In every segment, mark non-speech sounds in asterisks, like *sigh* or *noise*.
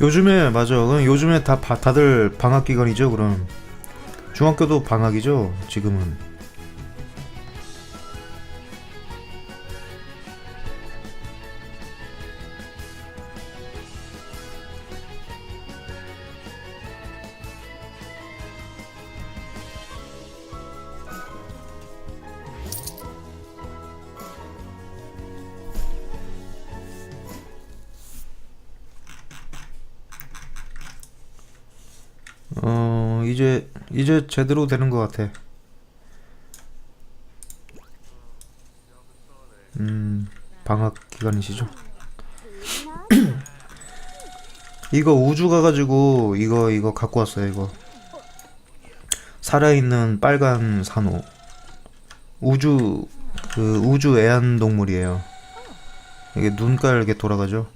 요즘에 맞아. 그럼 요즘에 다 바- 다들 방학 기간이죠. 그럼 중학교도 방학이죠. 지금은. 제 제대로 되는 것 같아. 음 방학 기간이시죠? *clears throat* 이거 우주 가가지고 이거 이거 갖고 왔어요 이거 살아있는 빨간 산호 우주 그 우주 애완 동물이에요 이게 눈깔 이렇게 돌아가죠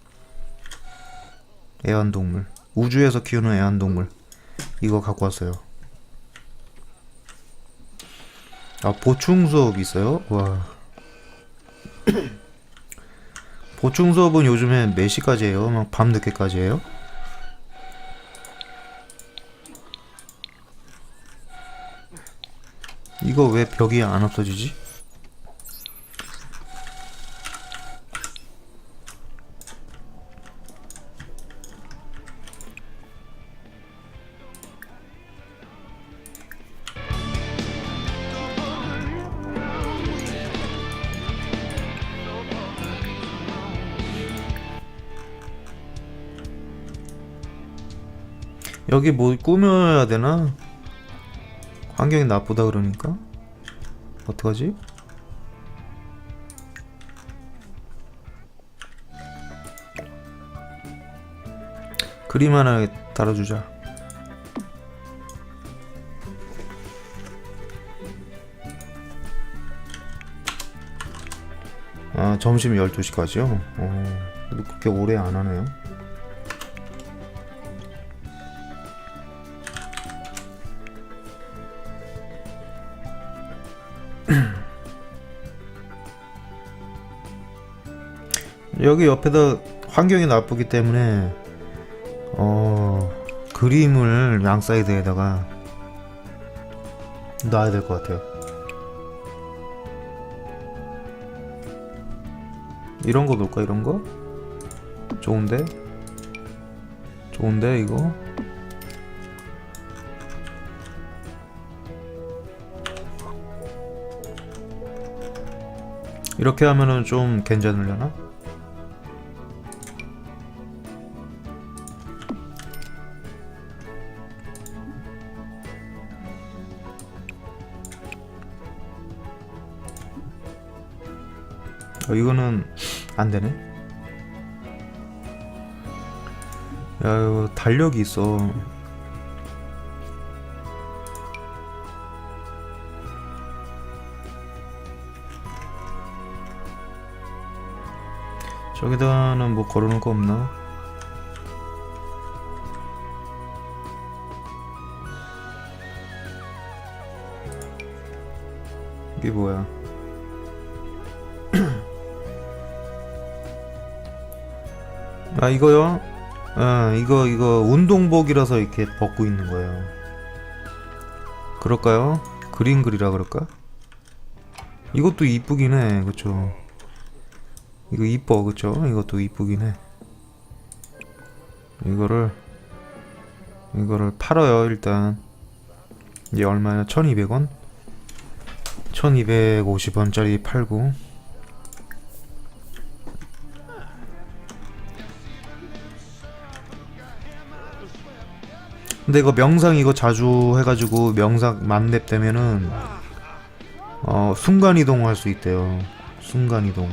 애완 동물 우주에서 키우는 애완 동물 이거 갖고 왔어요. 아 보충 수업 있어요? 와. *coughs* 보충 수업은 요즘에 몇 시까지 해요? 막 밤 늦게까지 해요? 이거 왜 벽이 안 없어지지? 여기 뭐 꾸며야 되나? 환경이 나쁘다 그러니까? 어떡하지? 그림 하나 달아주자. 아, 점심 12시까지요? 어, 그렇게 오래 안 하네요. 여기 옆에다 환경이 나쁘기 때문에 어 그림을 양 사이드에다가 놔야 될 것 같아요. 이런 거 놓을까 이런 거? 좋은데? 좋은데 이거? 이렇게 하면은 좀 괜찮으려나? 안 되네. 야, 달력이 있어. 저기다는 뭐 걸어놓을 거 없나? 이게 뭐야? 아 이거요? 아 이거 이거 운동복이라서 이렇게 벗고 있는 거예요. 그럴까요? 그림 그리라 그럴까? 이것도 이쁘긴 해, 그쵸? 이거 이뻐, 그쵸? 이것도 이쁘긴 해. 이거를 이거를 팔아요 일단. 이게 얼마야? 1,200원? 1,250원짜리 팔고. 근데 이거 명상 이거 자주 해가지고 명상 만렙 되면은 어 순간 이동 할 수 있대요. 순간 이동.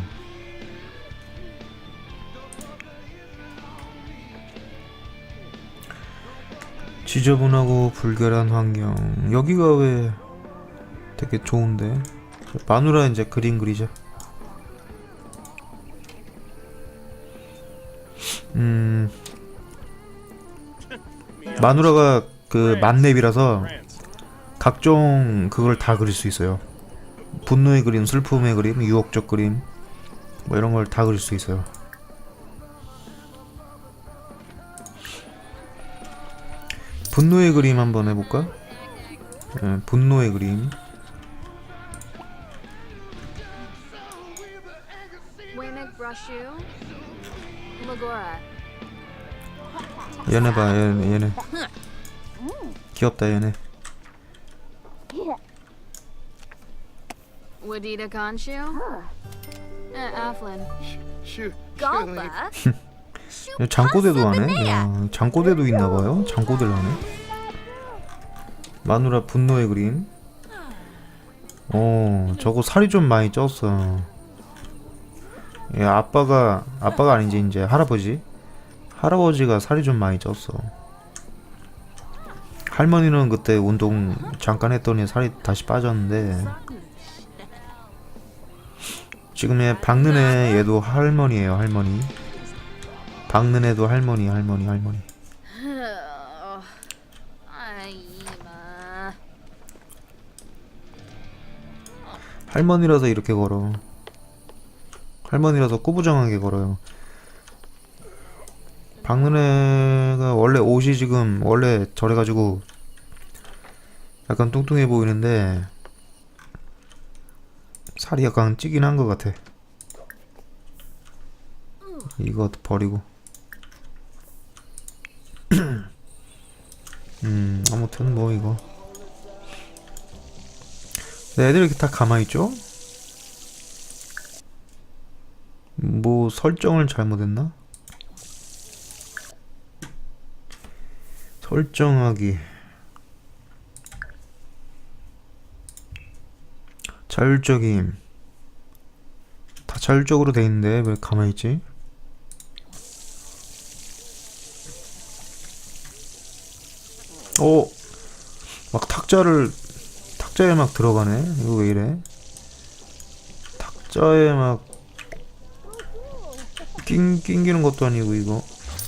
지저분하고 불결한 환경. 여기가 왜 되게 좋은데? 마누라 이제 그림 그리자. 음. 마누라가 그 만렙이라서 각종 그걸 다 그릴 수 있어요. 분노의 그림, 슬픔의 그림, 유혹적 그림 뭐 이런 걸 다 그릴 수 있어요. 분노의 그림 한번 해볼까? 예, 분노의 그림. 얘네 봐, 얘네, 얘네. 귀엽다, 얘네. Wadida Konshu. Uh, Aflin. Shoot. 야, 장꼬대도 하네? 야, 장꼬대도 있나봐요? 장꼬대를 하네? 마누라 분노의 그림. 어, 저거 살이 좀 많이 쪘어. 예, 아빠가, 아빠가 아니지, 이제 할아버지. 할아버지가 살이 좀 많이 쪘어. 할머니는 그때 운동 잠깐 했더니 살이 다시 빠졌는데, 지금 얘 박는 애 얘도 할머니예요, 할머니. 박는 애도 할머니, 할머니, 할머니. 할머니라서 이렇게 걸어. 할머니라서 꾸부정하게 걸어요. 박는 애가 원래 옷이 지금 원래 저래가지고 약간 뚱뚱해 보이는데 살이 약간 찌긴 한 것 같아. 이거 버리고. *clears throat* 음 아무튼 뭐 이거. 네, 애들 이렇게 다 가만히 있죠? 뭐 설정을 잘못했나? 설정하기 자율적임 다 자율적으로 돼 있는데 왜 가만히 있지? 오! 막 탁자를 탁자에 막 들어가네. 이거 왜 이래? 탁자에 막 낑, 낑기는 것도 아니고 이거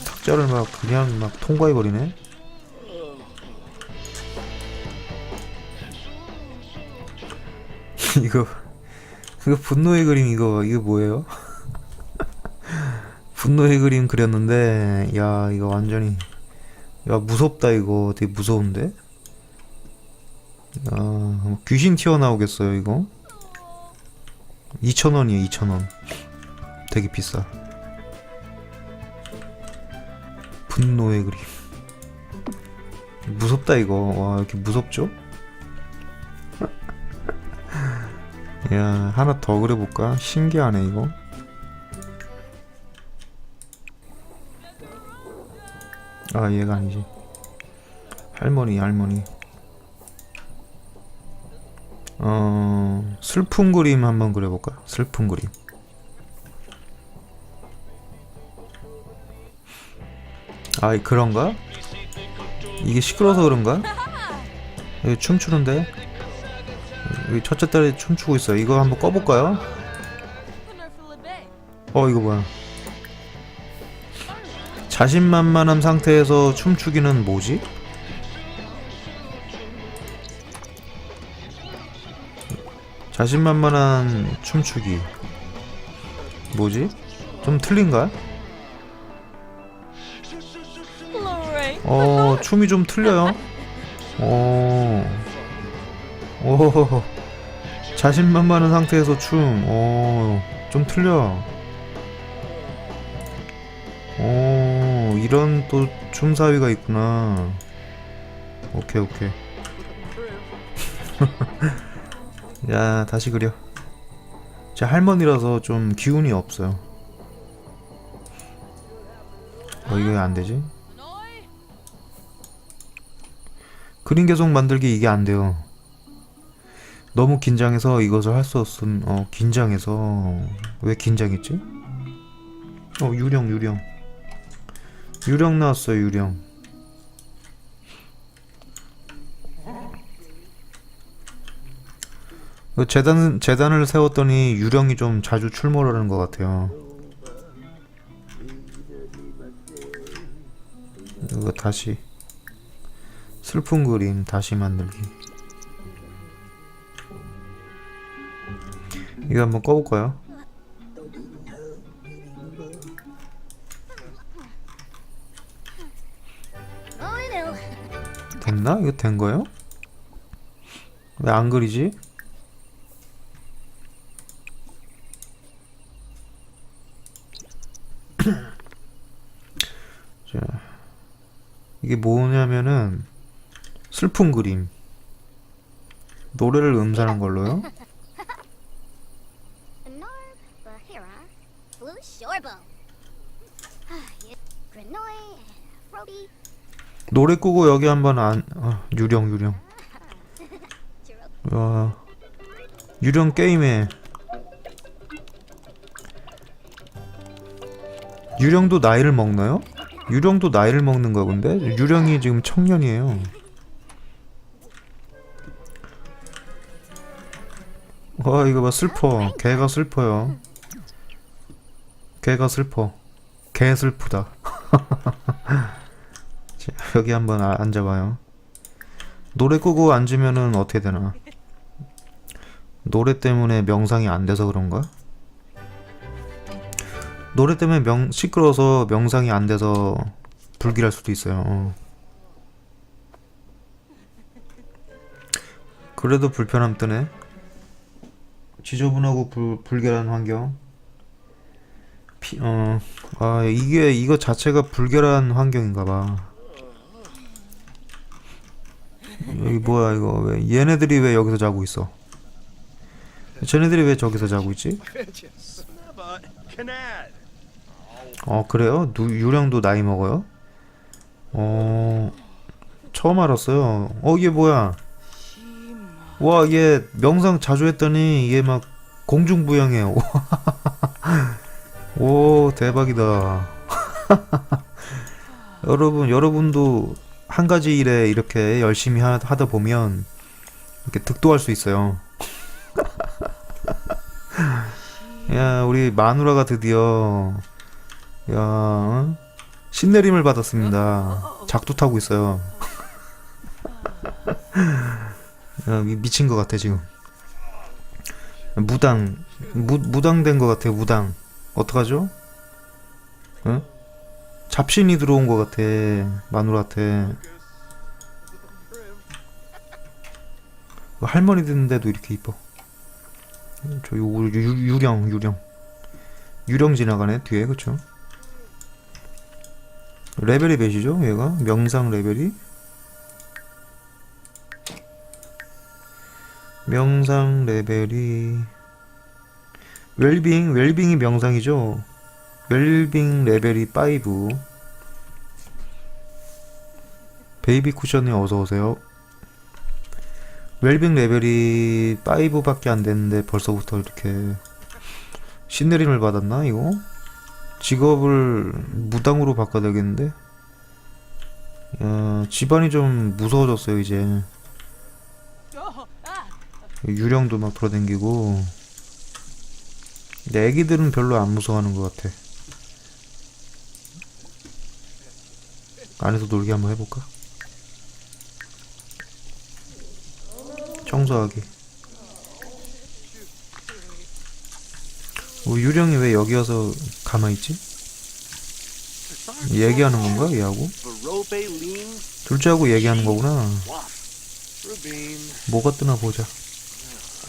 탁자를 막 그냥 막 통과해 버리네. *laughs* 이거 이거 분노의 그림 이거 이거 뭐예요? *laughs* 분노의 그림 그렸는데 야 이거 완전히 야 무섭다 이거 되게 무서운데? 아, 뭐 귀신 튀어나오겠어요, 이거? 2,000원이에요, 2,000원. 되게 비싸. 분노의 그림. 무섭다, 이거. 와, 이렇게 무섭죠? 야, 하나 더 그려볼까? 신기하네, 이거. 아, 얘가 아니지. 할머니, 할머니. 어 슬픈 그림 한번 그려볼까? 슬픈 그림. 아 그런가? 이게 시끄러서 그런가? *laughs* 여기 춤추는데? 여기 첫째 딸이 춤추고 있어. 이거 한번 꺼볼까요? 어 이거 뭐야? 자신만만한 상태에서 춤추기는 뭐지? 자신만만한 춤추기 뭐지? 좀 틀린가? 어 춤이 좀 틀려요 어. 오 자신만만한 상태에서 춤 어 좀 틀려. 오 이런 또 춤사위가 있구나. 오케이 오케이. *laughs* 야 다시 그려. 제 할머니라서 좀 기운이 없어요. 어 이거 왜 안되지? 그림 계속 만들기 이게 안 돼요 너무 긴장해서 이것을 할 수 없음 어 긴장해서 왜 긴장했지? 어 유령 유령 유령 나왔어요 유령 그 재단 재단을 세웠더니 유령이 좀 자주 출몰 하는 것 같아요. 이거 다시 슬픈 그림 다시 만들기. 이거 한번 꺼볼까요? 됐나? 이거 된 거예요? 왜 안 그리지? *clears throat* 자, 이게 뭐냐면은 슬픈 그림. 노래를 음산한 걸로요? 노래 끄고 여기 한번 안 아, 유령 유령. 와 유령 게임에 유령도 나이를 먹나요? 유령도 나이를 먹는 거 본데 유령이 지금 청년이에요. 와 이거 봐 슬퍼 개가 슬퍼요. 개가 슬퍼. 개 슬프다. *laughs* 자, 여기 한번 아- 앉아봐요. 노래 끄고 앉으면은 어떻게 되나? 노래 때문에 명상이 안 돼서 그런가? 노래 때문에 명 시끄러워서 명상이 안 돼서 불길할 수도 있어요. 어. 그래도 불편함 뜨네. 지저분하고 불, 불결한 환경. 피, 어, 아, 이게, 이거 자체가 불결한 환경인가 봐. 여기 뭐야, 이거. 왜, 얘네들이 왜 여기서 자고 있어? 쟤네들이 왜 저기서 자고 있지? 어 그래요? 누, 유령도 나이 먹어요? 어 처음 알았어요. 어 이게 뭐야? 와 얘 명상 자주 했더니 얘막 공중부양해. *laughs* 오 대박이다. *laughs* 여러분 여러분도 한 가지 일에 이렇게 열심히 하, 하다 보면 이렇게 득도할 수 있어요. *laughs* 야 우리 마누라가 드디어 야, 어? 신내림을 받았습니다. 작두 타고 있어요. *laughs* 야, 미- 미친 것 같아 지금. 무당, 무 무당된 것 같아 무당. 어떡하죠? 응? 잡신이 들어온 것 같아 마누라한테. 할머니 됐는데도 이렇게 이뻐. 저 유, 유, 유령 유령 유령 지나가네 뒤에 그쵸? 레벨이 몇이죠 얘가? 명상 레벨이? 명상 레벨이 웰빙 웰빙이 명상이죠 웰빙 레벨이 5 베이비 쿠션님 어서오세요. 웰빙 레벨이 5밖에 안 됐는데 벌써부터 이렇게 신내림을 받았나 이거? 직업을 무당으로 바꿔야 되겠는데? 야, 집안이 좀 무서워졌어요 이제. 유령도 막 돌아다니고. 근데 애기들은 별로 안 무서워하는 것 같아 안에서 놀게 한번 해볼까? 청소하기 어, 유령이 왜 여기 와서 가만히 있지? 얘기하는 건가 얘하고? 둘째하고 얘기하는 거구나. 뭐가 뜨나 보자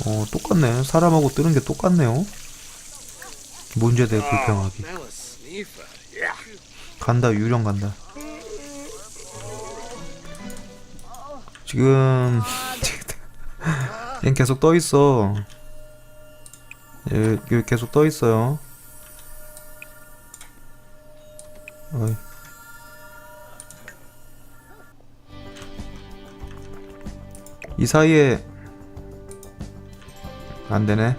어 똑같네 사람하고 뜨는 게 똑같네요 문제 대 불평하기. 간다 유령 간다 지금 얘 계속 떠 있어 얘, 얘 계속 떠 있어요 어이. 이 사이에 안 되네.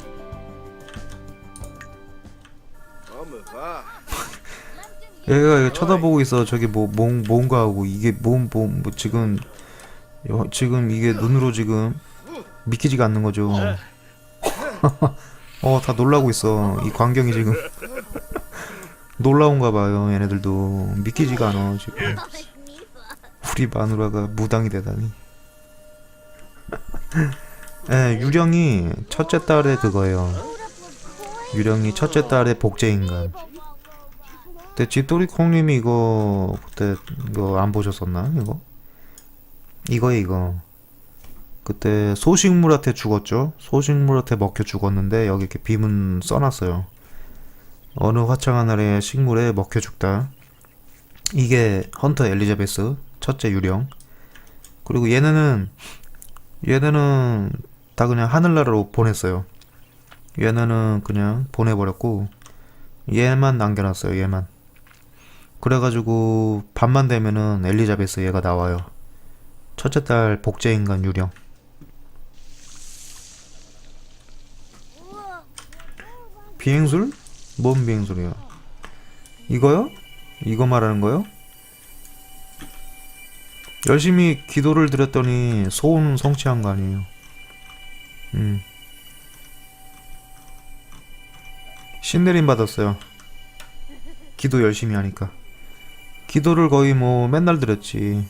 *laughs* 얘가 쳐다보고 있어. 저기 뭐, 뭐 뭔가 하고 이게 뭐, 뭐, 뭐 지금 여- 지금 이게 눈으로 지금 믿기지가 않는 거죠. *laughs* 어, 다 놀라고 있어. 이 광경이 지금 *laughs* 놀라운가 봐요. 얘네들도 믿기지가 않아 지금. 우리 마누라가 무당이 되다니. *laughs* 예, 유령이 첫째 딸의 그거예요. 유령이 첫째 딸의 복제 인간. 근데 집돌이콩님이 이거 그때 이거 안 보셨었나 이거? 이거에 이거. 그때 소식물한테 죽었죠. 소식물한테 먹혀 죽었는데 여기 이렇게 비문 써놨어요. 어느 화창한 날에 식물에 먹혀 죽다. 이게 헌터 엘리자베스 첫째 유령. 그리고 얘네는 얘네는 다 그냥 하늘나라로 보냈어요. 얘네는 그냥 보내버렸고 얘만 남겨놨어요. 얘만. 그래가지고 밤만 되면은 엘리자베스 얘가 나와요. 첫째 딸 복제인간 유령. 비행술? 뭔 비행술이야? 이거요? 이거 말하는 거요? 열심히 기도를 드렸더니 소원 성취한 거 아니에요. 음. 신내림 받았어요. 기도 열심히 하니까. 기도를 거의 뭐 맨날 드렸지.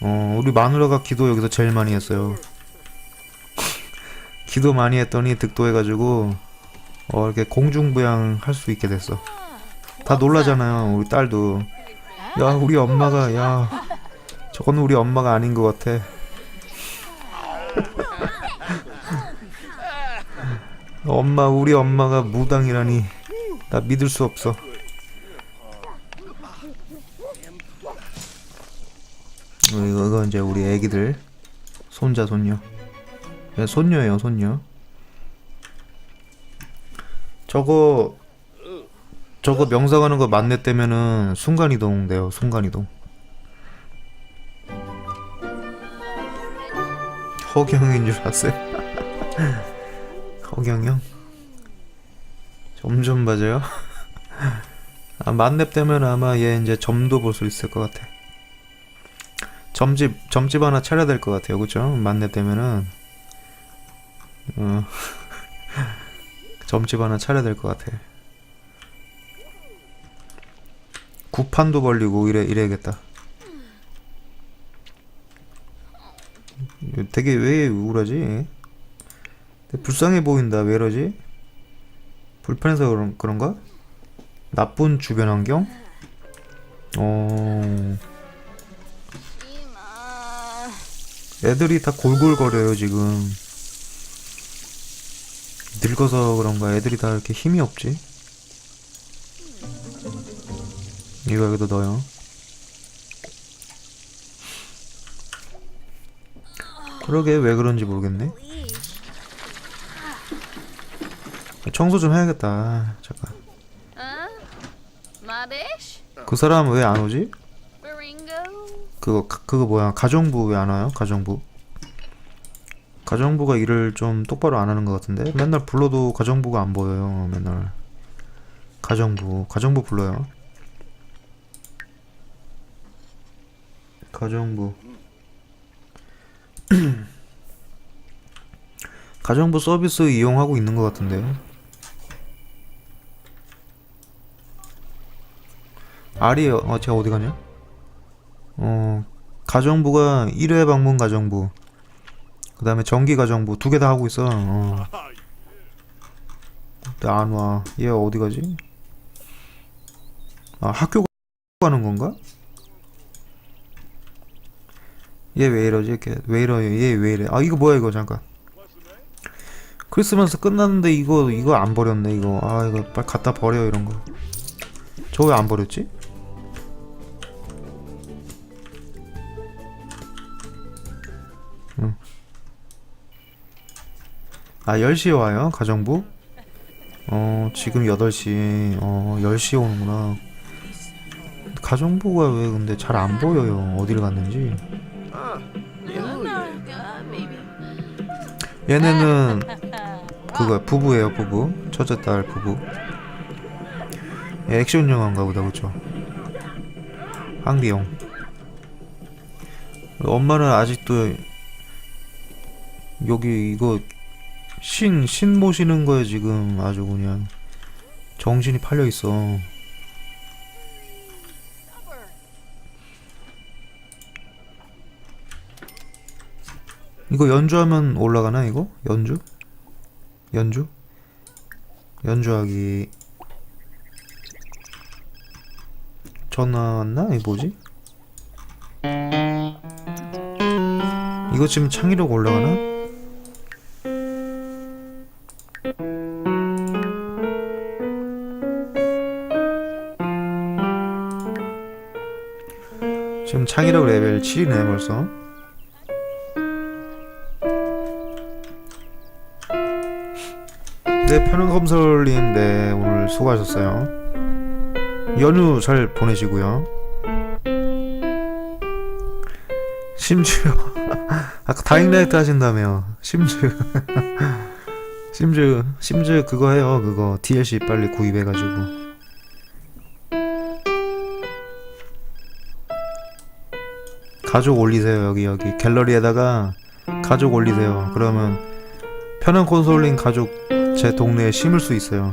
어, 우리 마누라가 기도 여기서 제일 많이 했어요. 기도 많이 했더니 득도해가지고, 어, 이렇게 공중부양 할 수 있게 됐어. 다 놀라잖아요, 우리 딸도. 야, 우리 엄마가, 야, 저건 우리 엄마가 아닌 것 같아. 엄마, 우리 엄마가 무당이라니. 나 믿을 수 없어. 이거, 이거 이제 우리 애기들. 손자, 손녀. 네, 손녀예요, 손녀. 저거, 저거 명상하는 거 만렙 되면은 순간이동 돼요, 순간이동. 허경인 줄 알았어요. *laughs* 허경영? 점점 맞아요? *laughs* 아, 만렙 되면 아마 얘 이제 점도 볼 수 있을 것 같아. 점집, 점집 하나 차려야 될 것 같아요. 그죠? 만렙 되면은. 어. *laughs* 점집 하나 차려야 될 것 같아. 구판도 벌리고 이래, 이래야겠다. 되게 왜 우울하지? 불쌍해 보인다. 왜 이러지? 불편해서 그런, 그런가? 나쁜 주변 환경? 어, 애들이 다 골골거려요, 지금. 늙어서 그런가 애들이 다 이렇게 힘이 없지? 이거 여기다 넣어요. 그러게 왜 그런지 모르겠네. 청소 좀 해야겠다. 잠깐. 그 사람 왜 안 오지? 그거 가- 그거 뭐야? 가정부 왜 안 와요? 가정부. 가정부가 일을 좀 똑바로 안 하는 것 같은데 맨날 불러도 가정부가 안 보여요. 맨날 가정부 가정부 불러요. 가정부 *clears throat* 가정부 서비스 이용하고 있는 것 같은데 아리 어 제가 어디 가냐? 어 가정부가 1회 방문 가정부 그 다음에 정기 가정부 두 개 다 하고 있어 어. 근데 안 와. 얘 어디 가지? 아 학교 가는 건가? 얘 왜 이러지? 이렇게 왜 이러요? 얘 왜 이래? 아 이거 뭐야 이거 잠깐. 크리스마스 끝났는데 이거 이거 안 버렸네 이거. 아 이거 빨리 갖다 버려 이런 거. 저 왜 안 버렸지? 아 10시에 와요 가정부? 어 지금 8시. 어 10시에 오는구나. 가정부가 왜 근데 잘 안 보여요 어디를 갔는지? 얘네는 그거 부부예요 부부? 첫째 딸 부부? 얘 액션 영화인가 보다 그쵸? 한기용 엄마는 아직도 여기 이거 신, 신 모시는 거에 지금 아주 그냥 정신이 팔려 있어. 이거 연주하면 올라가나 이거? 연주? 연주? 연주하기 전화 왔나? 이 뭐지? 이거 지금 창의력 올라가나? 창의력 레벨 7이네 벌써. 네 편은 검설님 네 오늘 수고하셨어요. 연휴 잘 보내시고요. 심지어 *laughs* 아까 다잉라이트 하신다며 심지어 *laughs* 심지어 심지어 그거 해요. 그거 DLC 빨리 구입해가지고 가족 올리세요 여기 여기. 갤러리에다가 가족 올리세요. 그러면 편한 콘솔링 가족 제 동네에 심을 수 있어요.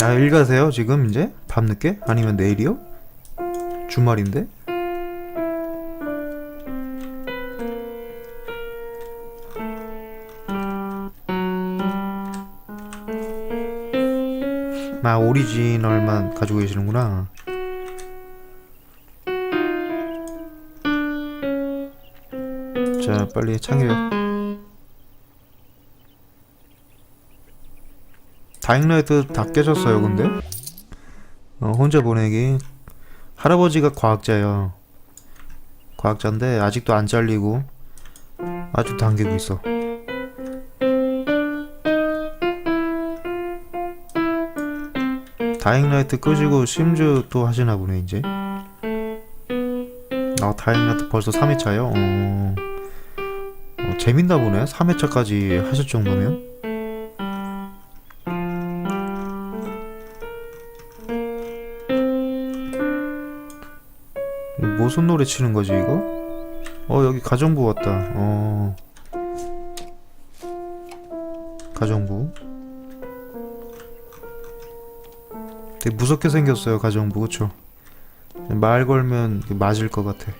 아 일가세요 지금 이제? 밤늦게? 아니면 내일이요? 주말인데? 아 오리지널만 가지고 계시는구나 자 빨리 창의력 다잉라이트 다 깨졌어요 근데? 어, 혼자 보내기. 할아버지가 과학자예요. 과학자인데 아직도 안 잘리고 아주 당기고 있어. 다잉라이트 끄시고 심즈 또 하시나 보네 이제. 아 다잉라이트 벌써 3회차요? 어... 어, 재밌나 보네. 3회차까지 하실 정도면. 무슨 노래 치는 거지 이거? 어 여기 가정부 왔다. 어. 가정부. 되게 무섭게 생겼어요 가정부. 그쵸? 말 걸면 맞을 것 같아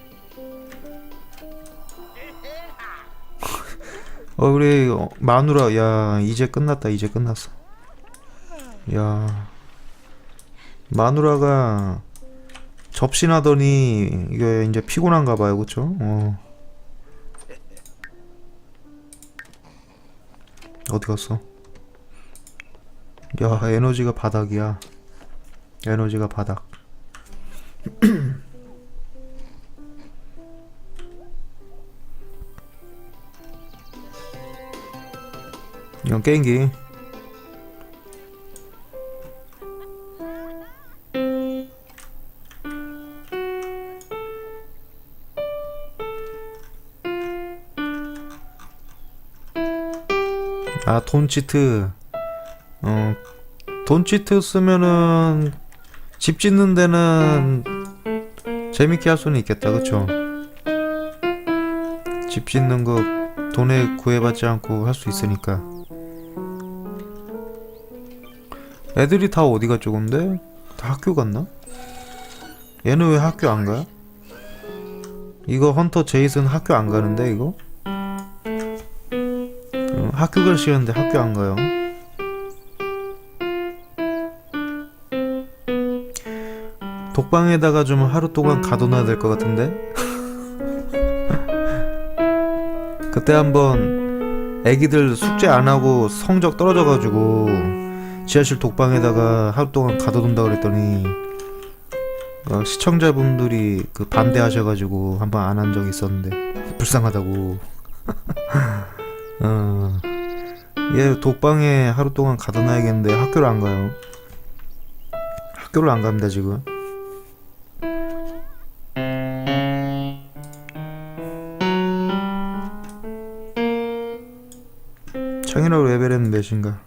어 어, 마누라 야 이제 끝났다 이제 끝났어 야 마누라가 접신하더니 이게 이제 피곤한가 봐요 그쵸? 어 어디 갔어? 야 에너지가 바닥이야 에너지가 바닥 *clears throat* 이건 게임기. 아 돈치트. 어 돈치트 쓰면은 집 짓는 데는 재밌게 할 수는 있겠다. 그쵸? 집 짓는 거 돈에 구애받지 않고 할 수 있으니까 애들이 다 어디 갔죠 근데? 다 학교 갔나? 얘는 왜 학교 안 가? 이거 헌터 제이슨 학교 안 가는데 이거? 어, 학교 갈 시간인데 학교 안 가요 독방에다가 좀 하루 동안 가둬놔야 될 것 같은데? *laughs* 그때 한번 애기들 숙제 안 하고 성적 떨어져가지고 지하실 독방에다가 하루 동안 가둬둔다 그랬더니 어, 시청자분들이 그 반대하셔가지고 한 번 안 한 적이 있었는데 불쌍하다고. *laughs* 어, 얘 독방에 하루 동안 가둬놔야겠는데 학교를 안 가요? 학교를 안 갑니다 지금. 창의력 레벨은 몇인가?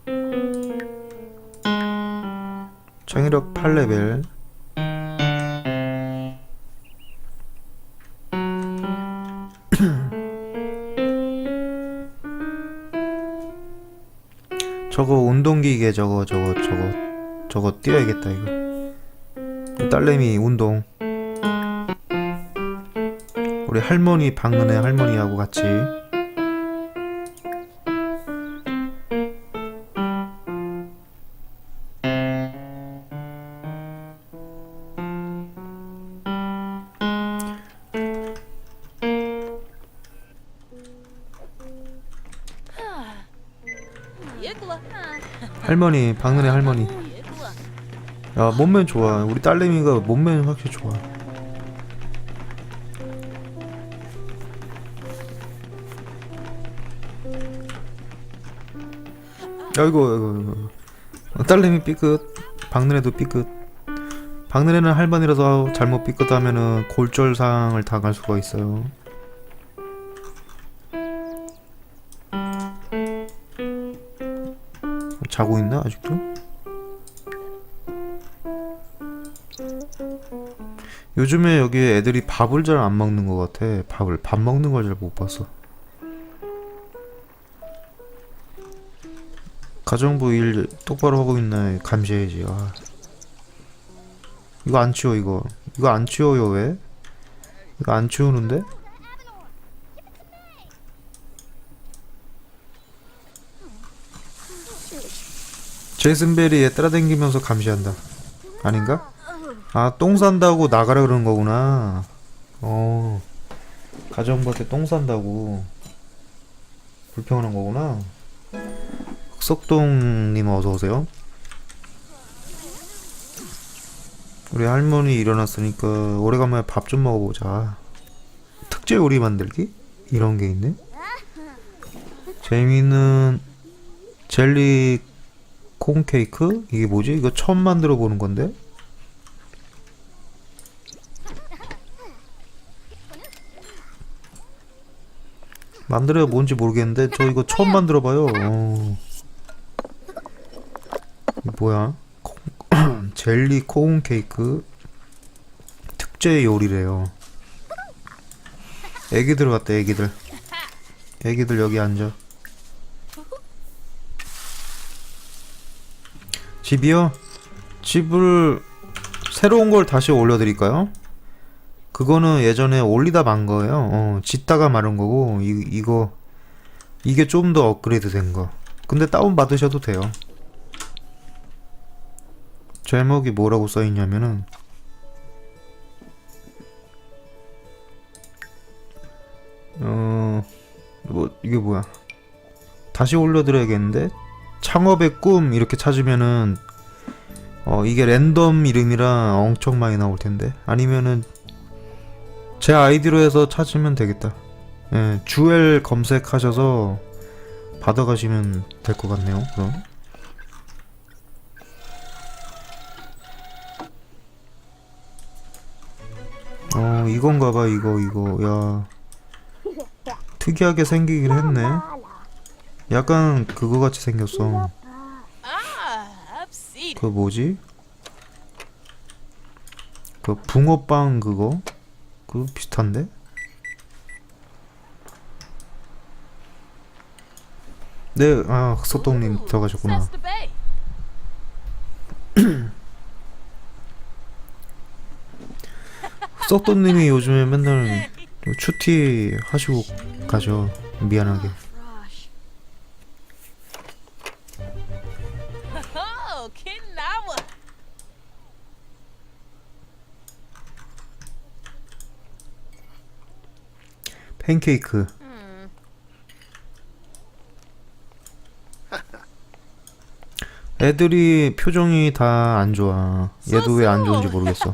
창의력 8레벨. *clears throat* 저거 운동기계 저거 저거 저거 저거 뛰어야겠다 이거. 딸내미 운동. 우리 할머니 방은혜 할머니하고 같이 할머니 박는애 할머니. 야 몸매 좋아. 우리 딸내미가 몸매는 확실히 좋아. 아이고 어, 딸내미 삐끗 박는애도 삐끗. 박는애는 할머니라서 잘못 삐끗하면은 골절상을 당할 수가 있어요 자고 있나 아직도? 요즘에 여기 애들이 밥을 잘 안 먹는 것 같아. 밥을 밥 먹는 걸 잘 못 봤어. 가정부 일 똑바로 하고 있나 감시해야지. 아. 이거 안 치워 이거. 이거 안 치워요 왜? 이거 안 치우는데? 제이슨 얘 따라다니면서 감시한다. 아닌가? 아, 똥 산다고 나가라 그러는 거구나. 어. 가정부한테 똥 산다고. 불평하는 거구나. 흑석동님 어서오세요. 우리 할머니 일어났으니까 오래간만에 밥 좀 먹어보자. 특제 요리 만들기? 이런 게 있네. 재미는 젤리 콩 케이크? 이게 뭐지? 이거 처음 만들어 보는 건데? 만들어야 뭔지 모르겠는데 저 이거 처음 만들어 봐요. 어. 뭐야? 콩- *clears throat* 젤리 콩 케이크 특제 요리래요. 애기들 같대 애기들. 애기들 여기 앉아. 집이요? 집을 새로운 걸 다시 올려드릴까요? 그거는 예전에 올리다 만 거예요. 어, 짓다가 마른 거고 이, 이거 이게 좀 더 업그레이드 된 거. 근데 다운 받으셔도 돼요. 제목이 뭐라고 써 있냐면은 어, 뭐 이게 뭐야? 다시 올려드려야겠는데 창업의 꿈 이렇게 찾으면은 어 이게 랜덤 이름이라 엄청 많이 나올 텐데 아니면은 제 아이디로 해서 찾으면 되겠다. 예, 주엘 검색하셔서 받아가시면 될 것 같네요. 그럼. 어 이건가 봐 이거 이거 야 특이하게 생기긴 했네. 약간 그거 같이 생겼어. 그 뭐지? 그 붕어빵 그거? 그 비슷한데? 네, 아 흑소똥님 들어가셨구나. *clears throat* 흑소똥님이 요즘에 맨날 추티 하시고 가죠. 미안하게. 팬케이크. 애들이 표정이 다 안 좋아. 얘도 왜 안 좋은지 모르겠어.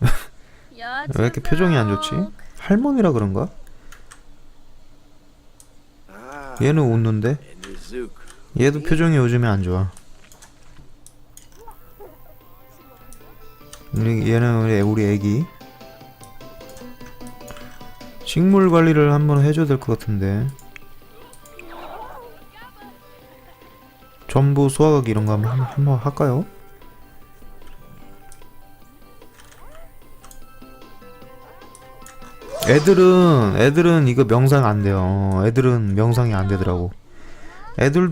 *laughs* 왜 이렇게 표정이 안 좋지? 할머니라 그런가? 얘는 웃는데. 얘도 표정이 요즘에 안 좋아. 우리 얘는 우리, 우리 애기 식물 관리를 한번 해줘야 될 것 같은데 전부 수확하기 이런 거 한번- 한번 할까요? 애들은 애들은 이거 명상 안 돼요. 애들은 명상이 안 되더라고. 애들